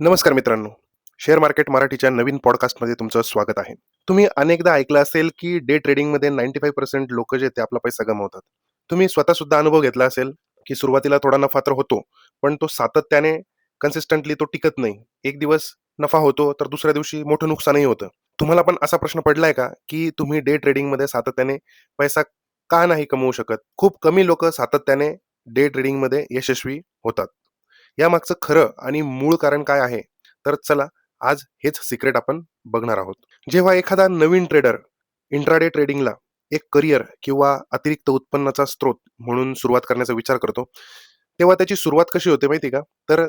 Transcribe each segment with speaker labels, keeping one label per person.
Speaker 1: नमस्कार मित्रांनो. Share market मराठीच्या नवीन पॉडकास्टमध्ये तुमचं स्वागत आहे. तुम्ही अनेकदा ऐकलं असेल की डे ट्रेडिंगमध्ये नाईन्टी फाईव्ह पर्सेंट लोक जे ते आपला पैसा गमावतात. तुम्ही स्वतः सुद्धा अनुभव घेतला असेल की सुरुवातीला थोडा नफा तर होतो पण तो सातत्याने कन्सिस्टंटली तो टिकत नाही. एक दिवस नफा होतो तर दुसऱ्या दिवशी मोठं नुकसानही होतं. तुम्हाला पण असा प्रश्न पडलाय का की तुम्ही डे ट्रेडिंगमध्ये सातत्याने पैसा का नाही कमवू शकत? खूप कमी लोक सातत्याने डे ट्रेडिंगमध्ये यशस्वी होतात. यामागचं खरं आणि मूळ कारण काय आहे? तर चला आज हेच सिक्रेट आपण बघणार आहोत. जेव्हा एखादा नवीन ट्रेडर इंट्राडे ट्रेडिंगला एक करिअर किंवा अतिरिक्त उत्पन्नाचा स्रोत म्हणून सुरुवात करण्याचा विचार करतो तेव्हा त्याची सुरुवात कशी होते माहिती का? तर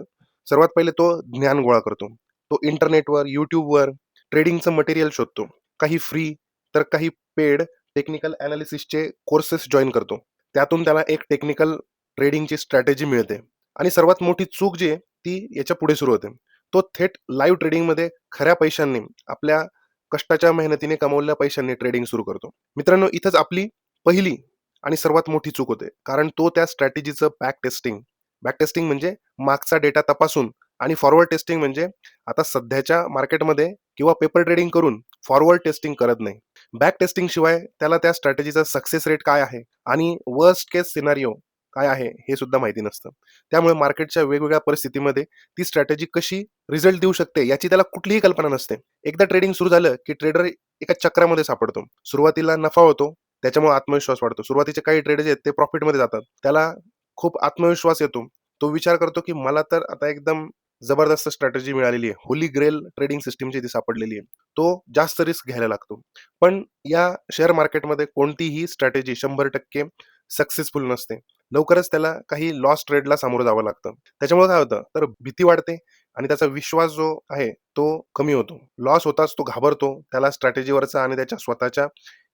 Speaker 1: सर्वात पहिले तो ज्ञान गोळा करतो. तो इंटरनेटवर युट्यूबवर ट्रेडिंगचं मटेरियल शोधतो. काही फ्री तर काही पेड टेक्निकल अनालिसिसचे कोर्सेस जॉईन करतो. त्यातून त्याला एक टेक्निकल ट्रेडिंगची स्ट्रॅटेजी मिळते. आणि सर्वात मोठी चूक जी आहे ती याच्यापुढे सुरू होते. तो थेट लाईव्ह ट्रेडिंगमध्ये खऱ्या पैशांनी आपल्या कष्टाच्या मेहनतीने कमवलेल्या पैशांनी ट्रेडिंग सुरू करतो. मित्रांनो इथंच आपली पहिली आणि सर्वात मोठी चूक होते. कारण तो त्या स्ट्रॅटेजीचं बॅक टेस्टिंग बॅक टेस्टिंग म्हणजे मागचा डेटा तपासून आणि फॉरवर्ड टेस्टिंग म्हणजे आता सध्याच्या मार्केटमध्ये किंवा पेपर ट्रेडिंग करून फॉरवर्ड टेस्टिंग करत नाही. बॅक टेस्टिंग शिवाय त्याला त्या स्ट्रॅटेजीचा सक्सेस रेट काय आहे? आणि वर्स्ट केस सिनारिओ काय आहे हे सुद्धा माहिती नसतं. त्यामुळे मार्केटच्या वेगवेगळ्या परिस्थितीमध्ये ती स्ट्रॅटेजी कशी रिझल्ट देऊ शकते याची त्याला कुठलीही कल्पना नसते. एकदा ट्रेडिंग सुरू झालं की ट्रेडर एका चक्रामध्ये सापडतो. सुरुवातीला नफा होतो त्याच्यामुळे आत्मविश्वास वाढतो. सुरुवातीचे काही ट्रेडर्स आहेत ते प्रॉफिटमध्ये जातात. त्याला खूप आत्मविश्वास येतो. तो विचार करतो की मला तर आता एकदम जबरदस्त स्ट्रॅटेजी मिळालेली आहे. होली ग्रेल ट्रेडिंग सिस्टीमची ती सापडलेली आहे. तो जास्त रिस्क घ्यायला लागतो. पण या शेअर मार्केटमध्ये कोणतीही स्ट्रॅटेजी शंभर टक्के सक्सेसफुल नसते. लवकरच त्याला काही लॉस ट्रेडला सामोरं जावं लागतं. त्याच्यामुळे काय होतं? तर भीती वाढते आणि त्याचा विश्वास जो आहे तो कमी होतो. लॉस होताच तो घाबरतो. त्याला स्ट्रॅटेजीवरचा आणि त्याच्या स्वतःच्या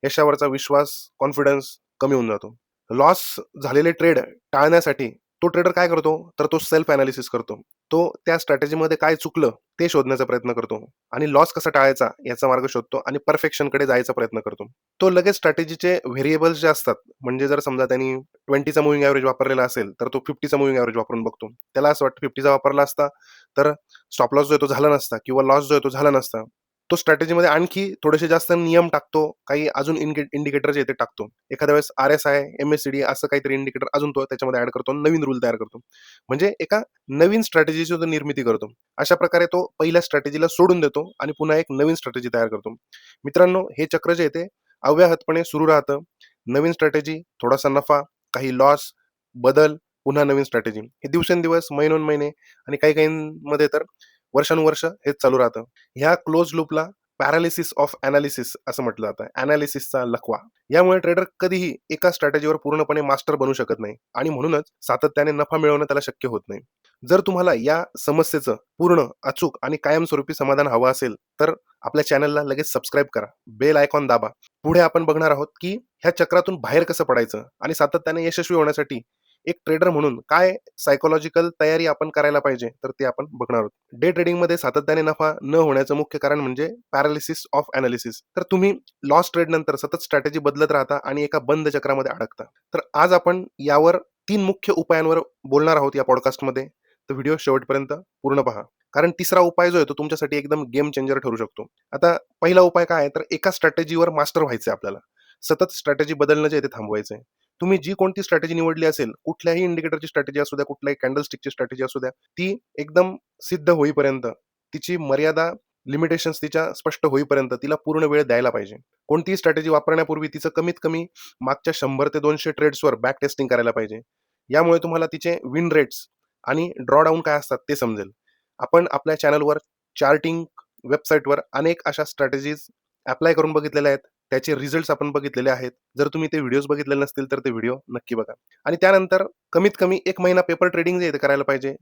Speaker 1: यशावरचा विश्वास कॉन्फिडन्स कमी होऊन जातो. लॉस झालेले ट्रेड टाळण्यासाठी तो ट्रेडर काय करतो? तर तो सेल्फ अनालिसिस करतो. तो त्या स्ट्रॅटेजीमध्ये काय चुकलं ते शोधण्याचा प्रयत्न करतो. आणि लॉस कसा टाळायचा याचा मार्ग शोधतो आणि परफेक्शनकडे जायचा प्रयत्न करतो. तो लगेच स्ट्रॅटेजीचे व्हेरिएबल्स जे असतात म्हणजे जर समजा त्यांनी ट्वेंटीचा मुव्हिंग ॲव्हरेज वापरलेला असेल तर तो फिफ्टीचा मुव्हिंग ॲव्हरेज वापरून बघतो. त्याला असं वाटतं फिफ्टीचा वापरला असता तर स्टॉप लॉस जो आहे तो झाला नसता किंवा लॉस जो आहे तो झाला नसता. तो स्ट्रॅटेजीमध्ये आणखी थोडेसे जास्त नियम टाकतो काही अजून इंडिकेटर जे ते टाकतो. एखाद्या वेळेस R S I M S C D असं काहीतरी इंडिकेटर अजून तो त्याच्यामध्ये ऍड करतो नवीन रूल तयार करतो. म्हणजे एका नवीन स्ट्रॅटेजीची तो निर्मिती करतो. अशा प्रकारे तो पहिल्या स्ट्रॅटेजीला सोडून देतो आणि पुन्हा एक नवीन स्ट्रॅटेजी तयार करतो. मित्रांनो हे चक्र जे ते अव्याहतपणे सुरू राहतं. नवीन स्ट्रॅटेजी थोडासा नफा काही लॉस बदल पुन्हा नवीन स्ट्रॅटेजी हे दिवसेंदिवस महिनोन महिने आणि काही काहींमध्ये तर वर्षानुवर्ष हेच चालू राहतं. ह्या क्लोज लूपला पॅरालिसिस ऑफ अनालिसिस असं म्हटलं जातं. अनालिसिसचा लखवा यामुळे ट्रेडर कधीही एका स्ट्रॅटेजीवर पूर्णपणे मास्टर बनू शकत नाही आणि म्हणूनच सातत्याने नफा मिळवणं त्याला शक्य होत नाही. जर तुम्हाला या समस्येचं पूर्ण अचूक आणि कायमस्वरूपी समाधान हवं असेल तर आपल्या चॅनलला लगेच सबस्क्राईब करा. बेल आयकॉन दाबा. पुढे आपण बघणार आहोत की ह्या चक्रातून बाहेर कसं पडायचं आणि सातत्याने यशस्वी होण्यासाठी एक ट्रेडर म्हणून काय सायकोलॉजिकल तयारी आपण करायला पाहिजे तर ते आपण बघणार आहोत. डे ट्रेडिंगमध्ये सातत्याने नफा न होण्याचं मुख्य कारण म्हणजे पॅरालिसिस ऑफ अनालिसिस तर तुम्ही लॉस ट्रेड नंतर सतत स्ट्रॅटेजी बदलत राहता आणि एका बंद चक्रामध्ये अडकता. तर आज आपण यावर तीन मुख्य उपायांवर बोलणार आहोत या पॉडकास्टमध्ये तर व्हिडिओ शेवटपर्यंत पूर्ण पहा. कारण तिसरा उपाय जो आहे तो तुमच्यासाठी एकदम गेम चेंजर ठरू शकतो. आता पहिला उपाय काय आहे? तर एका स्ट्रॅटेजीवर मास्टर व्हायचं आपल्याला. सतत स्ट्रॅटेजी बदलणं जे आहे ते थांबवायचं आहे तुम्ही जी कोणती स्ट्रॅटेजी निवडली असेल कुठल्याही इंडिकेटरची स्ट्रॅटेजी असू द्या कुठल्याही कॅन्डलस्टिकची स्ट्रॅटेजी असू द्या ती एकदम सिद्ध होईपर्यंत तिची मर्यादा लिमिटेशन्स तिच्या स्पष्ट होईपर्यंत तिला पूर्ण वेळ द्यायला पाहिजे. कोणतीही स्ट्रॅटेजी वापरण्यापूर्वी तिचं कमीत कमी मागच्या शंभर ते दोनशे ट्रेड्सवर बॅक टेस्टिंग करायला पाहिजे. यामुळे तुम्हाला तिचे विन रेट्स आणि ड्रॉडाऊन काय असतात ते समजेल. आपण आपल्या चॅनलवर चार्टिंग वेबसाईटवर अनेक अशा स्ट्रॅटेजीज अप्लाय करून बघितलेल्या आहेत. त्याचे रिझल्ट आपण बघितलेले आहेत. जर तुम्ही ते व्हिडिओज बघितलेले नसतील तर ते व्हिडिओ नक्की बघा. आणि त्यानंतर कमीत कमी एक महिना पेपर ट्रेडिंग जे करायला पाहिजे.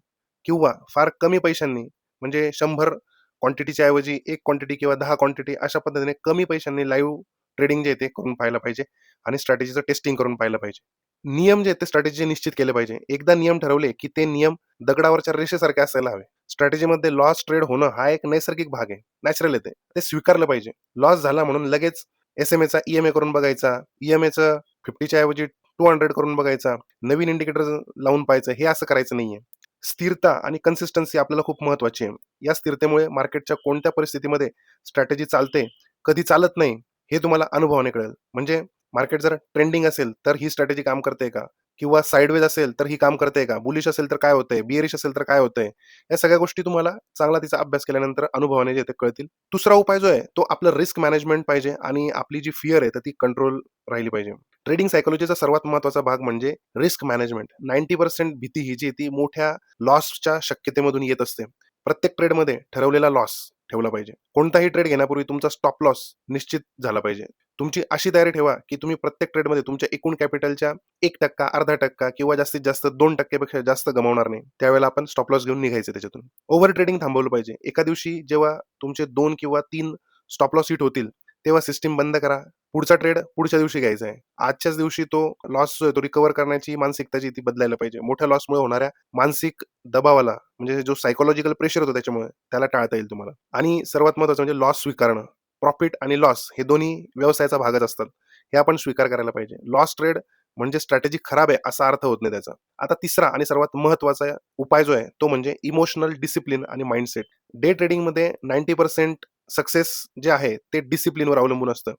Speaker 1: किंवा फार कमी पैशांनी म्हणजे शंभर क्वांटिटीच्या ऐवजी एक क्वांटिटी किंवा दहा क्वांटिटी अशा पद्धतीने कमी पैशांनी लाईव्ह ट्रेडिंग जे आहे ते करून पाहायला पाहिजे. आणि स्ट्रॅटेजीचं टेस्टिंग करून पाहायला पाहिजे. नियम जे आहेत ते स्ट्रॅटेजी निश्चित केले पाहिजे. एकदा नियम ठरवले की ते नियम दगडावरच्या रेषेसारखे असायला हवे. स्ट्रॅटेजीमध्ये लॉस ट्रेड होणं हा एक नैसर्गिक भाग आहे. नॅचरल येते ते. स्वीकारलं पाहिजे. लॉस झाला म्हणून लगेच एस एम एचा ईएमए करून बघायचा. ईएमएचं फिफ्टीच्या ऐवजी टू हंड्रेड करून बघायचा. नवीन इंडिकेटर लावून पाहायचं. हे असं करायचं नाहीये. स्थिरता आणि कन्सिस्टन्सी आपल्याला खूप महत्वाची आहे. या स्थिरतेमुळे मार्केटच्या कोणत्या परिस्थितीमध्ये स्ट्रॅटेजी चालते कधी चालत नाही हे तुम्हाला अनुभवाने कळेल. म्हणजे मार्केट जर ट्रेंडिंग असेल तर ही स्ट्रॅटेजी काम करते का? किंवा साईडवेज असेल तर ही काम करते का? बुलिश असेल तर काय होतंय? बिअरिश असेल तर काय होतंय? या सगळ्या गोष्टी तुम्हाला चांगला तिचा अभ्यास केल्यानंतर अनुभवाने जे ते कळतील. दुसरा उपाय जो आहे तो आपलं रिस्क मॅनेजमेंट पाहिजे आणि आपली जी फिअर आहे तर ती कंट्रोल राहिली पाहिजे. ट्रेडिंग सायकोलॉजीचा सर्वात महत्त्वाचा भाग म्हणजे रिस्क मॅनेजमेंट नाईन्टी पर्सेंट भीती ही जी ती मोठ्या लॉसच्या शक्यतेमधून येत असते. प्रत्येक ट्रेडमध्ये ठरवलेला लॉस ठेवला पाहिजे. कोणताही ट्रेड घेण्यापूर्वी तुमचा स्टॉप लॉस निश्चित झाला पाहिजे. तुमची अशी तयारी ठेवा की तुम्ही प्रत्येक ट्रेडमध्ये तुमच्या एकूण कॅपिटलच्या एक टक्का अर्धा टक्का किंवा जास्तीत जास्त दोन टक्क्यापेक्षा जास्त गमावणार नाही. त्यावेळेला आपण स्टॉप लॉस घेऊन निघायचं त्याच्यातून. ओव्हर ट्रेडिंग थांबवलं पाहिजे. एका दिवशी जेव्हा तुमचे दोन किंवा तीन स्टॉप लॉस हिट होतील तेव्हा सिस्टीम बंद करा. पुढचा ट्रेड पुढच्या दिवशी घ्यायचा आहे. आजच्याच दिवशी तो लॉस जो आहे तो रिकव्हर करण्याची मानसिकता जी ती बदलायला पाहिजे. मोठ्या लॉसमुळे होणाऱ्या मानसिक दबावाला म्हणजे जो सायकोलॉजिकल प्रेशर होतो त्याच्यामुळे त्याला टाळता येईल तुम्हाला. आणि सर्वात महत्वाचं म्हणजे लॉस स्वीकारणं. प्रॉफिट आणि लॉस हे दोन्ही व्यवसायाचा भागच असतात. हे आपण स्वीकार करायला पाहिजे. लॉस ट्रेड म्हणजे स्ट्रॅटेजी खराब आहे असा अर्थ होत नाही त्याचा. आता तिसरा आणि सर्वात महत्त्वाचा उपाय जो आहे तो म्हणजे इमोशनल डिसिप्लिन आणि माइंडसेट डे ट्रेडिंगमध्ये नाईन्टी पर्सेंट सक्सेस जे आहे ते डिसिप्लिनवर अवलंबून असतं.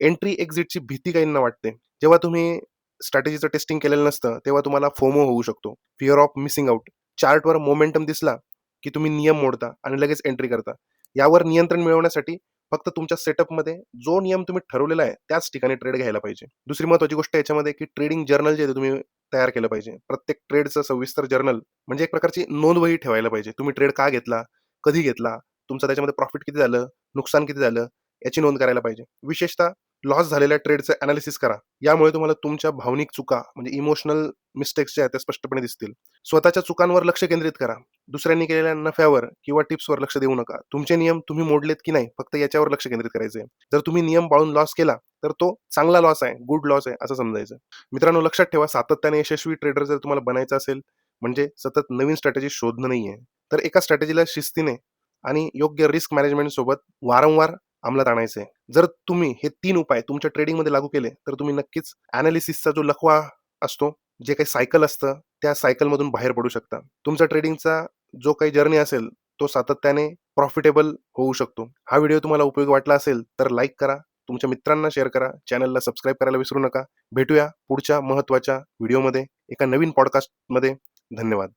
Speaker 1: एंट्री एक्झिटची भीती काहींना वाटते. जेव्हा तुम्ही स्ट्रॅटेजीचं टेस्टिंग केलेलं नसतं तेव्हा तुम्हाला फोमो होऊ शकतो. फिअर ऑफ मिसिंग आउट चार्टवर मोमेंटम दिसला की तुम्ही नियम मोडता आणि लगेच एंट्री करता. यावर नियंत्रण मिळवण्यासाठी फक्त तुमच्या सेटअपमध्ये जो नियम तुम्ही ठरवलेला आहे त्याच ठिकाणी ट्रेड घ्यायला पाहिजे. दुसरी महत्वाची गोष्ट याच्यामध्ये की ट्रेडिंग जर्नल जे आहे ते तुम्ही तयार केलं पाहिजे. प्रत्येक ट्रेडचं सविस्तर जर्नल म्हणजे एक प्रकारची नोंदवही ठेवायला पाहिजे. तुम्ही ट्रेड का घेतला कधी घेतला तुमचं त्याच्यामध्ये प्रॉफिट किती झालं नुकसान किती झालं याची नोंद करायला पाहिजे. विशेषतः लॉस झालेल्या ट्रेडचं अनालिसिस करा. यामुळे तुम्हाला तुमच्या भावनिक चुका म्हणजे इमोशनल मिस्टेक्स ज्या आहेत त्या स्पष्टपणे दिसतील. स्वतःच्या चुकांवर लक्ष केंद्रित करा. दुसऱ्यांनी केलेल्या नफ्यावर किंवा टिप्सवर लक्ष देऊ नका. तुमचे नियम तुम्ही मोडलेत की नाही फक्त याच्यावर लक्ष केंद्रित करायचे जर तुम्ही नियम पाळून लॉस केला तर तो चांगला लॉस आहे गुड लॉस आहे असं समजायचं. मित्रांनो लक्षात ठेवा सातत्याने यशस्वी ट्रेडर जर तुम्हाला बनायचं असेल म्हणजे सतत नवीन स्ट्रॅटेजी शोधणं नाहीये. तर एका स्ट्रॅटेजीला शिस्तीने आणि योग्य रिस्क मॅनेजमेंट सोबत वारंवार अंमलात आणायचे जर तुम्ही हे तीन उपाय तुमच्या ट्रेडिंगमध्ये लागू केले तर तुम्ही नक्कीच अनालिसिसचा जो लखवा असतो जे काही सायकल असतं त्या सायकलमधून बाहेर पडू शकता. तुमचा ट्रेडिंगचा जो काही जर्नी असेल तो सातत्याने प्रॉफिटेबल होऊ शकतो. हा व्हिडिओ तुम्हाला उपयोग वाटला असेल तर लाईक करा तुमच्या मित्रांना शेअर करा चॅनलला सबस्क्राईब करायला विसरू नका. भेटूया पुढच्या महत्त्वाच्या व्हिडिओमध्ये एका नवीन पॉडकास्टमध्ये धन्यवाद.